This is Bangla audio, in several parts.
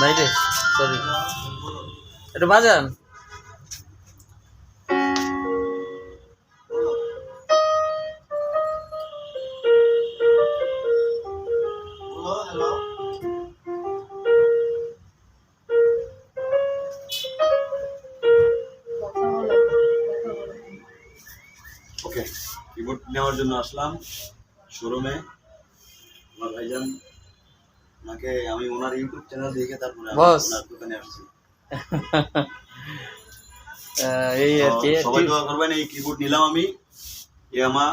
বাইরে? সরি একটু বাজান। ওকে নেওয়ার জন্য আসলাম শোরুমে আমার ভাইজান ওনাকে আমি ওনার ইউটিউব চ্যানেল দেখে তারপরে। ওনার দোকানে আসছি। এই আর কি সবাই দোয়া করবেন এই কিবোর্ড নিলাম আমি। Yamaha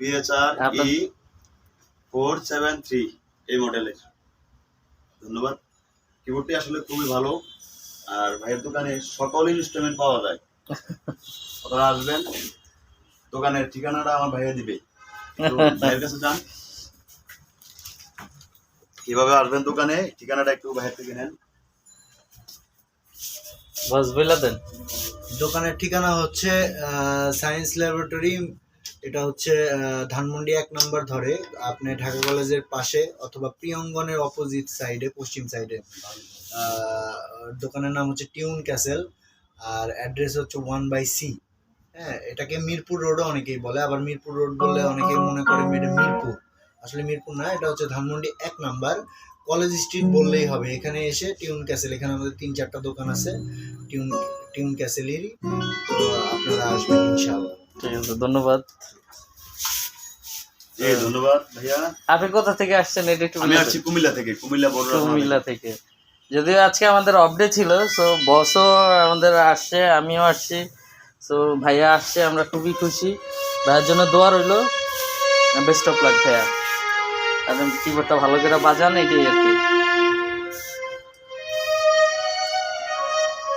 PSR E four seven three এই মডেলের ধন্যবাদ। কিবোর্ডটি আসলে খুবই ভালো। আর ভাইয়ের দোকানে সকল ইনস্ট্রুমেন্ট পাওয়া যায়। আপনারা আসবেন। দোকানের ঠিকানাটা আমার ভাইয়া দিবে। ভাইয়ের কাছে যান। কীভাবে আসবেন দোকানে? ঠিকানাটা একটু ভাইয়ের থেকে নেন। বস বইলা দেন। দোকানের ঠিকানা হচ্ছে সায়েন্স ল্যাবরেটরি এটা হচ্ছে ধানমন্ডি এক নম্বর ধরে। আপনি ঢাকা কলেজের পাশে অথবা প্রিয়ঙ্গনের অপোজিট সাইডে পশ্চিম সাইডে দোকানের নাম হচ্ছে টিউন ক্যাসেল আর অ্যাড্রেস হচ্ছে ওয়ান বাই সি হ্যাঁ এটাকে মিরপুর রোডও অনেকেই বলে আবার মিরপুর রোড বলে অনেকেই মনে করে মিরপুর। আসলে মিরপুর না এটা হচ্ছে ধানমন্ডি এক নাম্বার। কলেজ স্ট্রিট বললেই হবে এখানে এসে টিউন ক্যাসেল এখানে আমাদের তিন চারটা দোকান আছে টিউন টিউন ক্যাসেলেরই তো আপনারা আসবেন ইনশাআল্লাহ। ঠিক আছে ধন্যবাদ। ধন্যবাদ ভাইয়া। আপনি কোথা থেকে আসছেন? এটা একটু আমি আসছি কুমিল্লা থেকে কুমিল্লা কুমিল্লা থেকে। যদিও আজকে আমাদের অফডে ছিল সো বসও আমাদের আসছে আমিও আসছি সো ভাইয়া আসছে আমরা খুবই খুশি। ভাইয়ের জন্য দোয়া রইল বেস্ট অফ লাক ভাইয়া। আপনি কিবোর্ডটা ভালো করে বাজান এটাই আর কি।